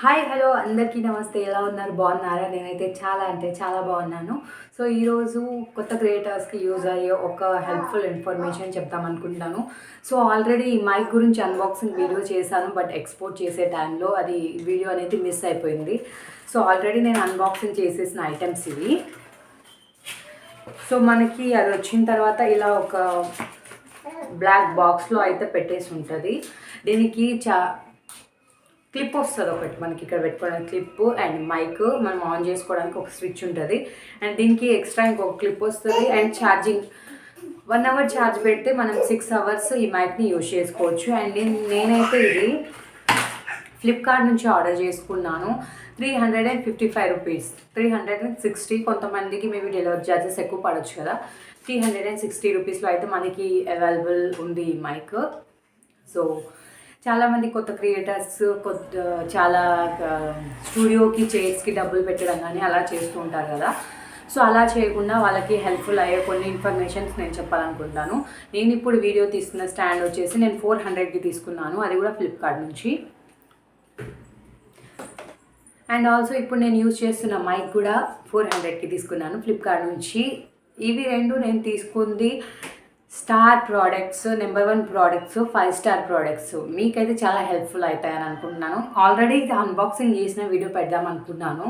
Hi hello అందరికీ నమస్తే. ఎలా ఉన్నారు? బాగున్నారా? నేనైతే చాలా అంటే చాలా బాగున్నాను. సో ఈరోజు కొత్త క్రియేటర్స్కి యూజ్ అయ్యే ఒక హెల్ప్ఫుల్ ఇన్ఫర్మేషన్ చెప్తాం సో ఆల్రెడీ మైక్ గురించి అన్బాక్సింగ్ వీడియో చేశాను బట్ ఎక్స్పోర్ట్ చేసే టైంలో అది వీడియో అనేది మిస్ అయిపోయింది. సో ఆల్రెడీ నేను అన్బాక్సింగ్ చేసేసిన ఐటమ్స్ ఇవి. సో మనకి అది వచ్చిన తర్వాత ఇలా ఒక బ్లాక్ బాక్స్లో అయితే పెట్టేసి ఉంటుంది. దీనికి చా క్లిప్ వస్తుంది ఒకటి మనకి ఇక్కడ పెట్టుకోవడానికి క్లిప్ అండ్ మైక్ మనం ఆన్ చేసుకోవడానికి ఒక స్విచ్ ఉంటుంది. అండ్ దీనికి ఎక్స్ట్రా ఇంకొక క్లిప్ వస్తుంది. And charging one hour charge పెడితే మనం సిక్స్ అవర్స్ ఈ మైక్ని యూజ్ చేసుకోవచ్చు. అండ్ నేను నేనైతే ఇది ఫ్లిప్కార్ట్ నుంచి ఆర్డర్ చేసుకున్నాను. Three hundred and fifty five rupees three hundred and sixty కొంతమందికి మేబీ డెలివరీ ఛార్జెస్ ఎక్కువ పడవచ్చు కదా. త్రీ హండ్రెడ్ అండ్ సిక్స్టీ రూపీస్లో అయితే మనకి అవైలబుల్ ఉంది ఈ మైక్ సో చాలామంది కొత్త క్రియేటర్స్ కొత్త చాలా స్టూడియోకి చైర్స్కి డబ్బులు పెట్టడం కానీ అలా చేస్తూ ఉంటారు కదా. సో అలా చేయకుండా వాళ్ళకి హెల్ప్ఫుల్ అయ్యే కొన్ని ఇన్ఫర్మేషన్స్ నేను చెప్పాలనుకుంటున్నాను నేను ఇప్పుడు వీడియో తీసుకున్న స్టాండ్ వచ్చేసి నేను ఫోర్ హండ్రెడ్కి తీసుకున్నాను. అది కూడా ఫ్లిప్కార్ట్ నుంచి. అండ్ ఆల్సో ఇప్పుడు నేను యూజ్ చేస్తున్న మైక్ కూడా ఫోర్ హండ్రెడ్కి తీసుకున్నాను ఫ్లిప్కార్ట్ నుంచి. ఇవి రెండు నేను తీసుకుంది star products number one products five star products మీకైతే చాలా హెల్ప్ఫుల్ అవుతాయని అనుకుంటున్నాను. ఆల్రెడీ ఇది అన్బాక్సింగ్ చేసిన వీడియో పెడదాం అనుకున్నాను.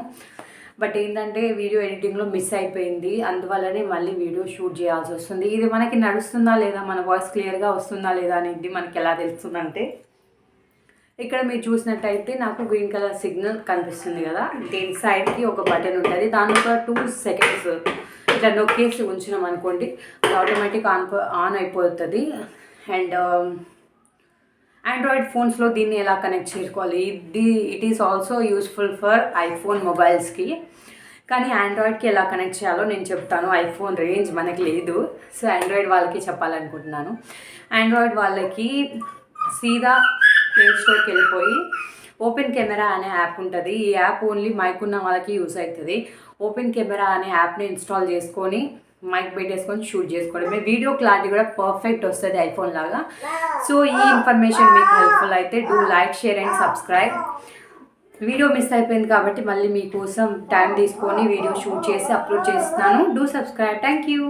బట్ ఏంటంటే వీడియో ఎడిటింగ్లో మిస్ అయిపోయింది. అందువల్లనే మళ్ళీ వీడియో షూట్ చేయాల్సి వస్తుంది. ఇది మనకి నడుస్తుందా లేదా? మన వాయిస్ క్లియర్గా వస్తుందా లేదా? అనేది మనకి ఎలా తెలుస్తుందంటే ఇక్కడ మీరు చూసినట్టయితే నాకు గ్రీన్ కలర్ సిగ్నల్ కనిపిస్తుంది కదా. దీని సైడ్కి ఒక బటన్ ఉంటుంది. దాని ఒక టూ సెకండ్స్ ఇట్లా నొక్కేసి ఉంచినాం అనుకోండి ఆటోమేటిక్ ఆన్ ఆన్ అయిపోతుంది. అండ్ ఆండ్రాయిడ్ ఫోన్స్లో దీన్ని ఎలా కనెక్ట్ చేసుకోవాలి? ఇది it is also useful for iPhone మొబైల్స్కి కానీ ఆండ్రాయిడ్కి ఎలా కనెక్ట్ చేయాలో నేను చెప్తాను. ఐఫోన్ రేంజ్ మనకి లేదు. సో ఆండ్రాయిడ్ వాళ్ళకి చెప్పాలనుకుంటున్నాను. ఆండ్రాయిడ్ వాళ్ళకి సీదా ప్లే స్టోర్కి వెళ్ళిపోయి ఓపెన్ కెమెరా అనే యాప్ ఉంటుంది. ఈ యాప్ ఓన్లీ మైక్ ఉన్న వాళ్ళకి యూస్ అవుతుంది ఓపెన్ కెమెరా అనే యాప్ని ఇన్స్టాల్ చేసుకొని మైక్ పెట్టేసుకొని షూట్ చేసుకోవడం వీడియో క్లారిటీ కూడా పర్ఫెక్ట్ వస్తుంది ఐఫోన్ లాగా. సో ఈ ఇన్ఫర్మేషన్ మీకు హెల్ప్ఫుల్ అయితే do like share and subscribe video miss అయిపోయింది కాబట్టి మళ్ళీ మీకోసం టైం తీసుకొని వీడియో షూట్ చేసి అప్లోడ్ చేస్తున్నాను. Do subscribe thank you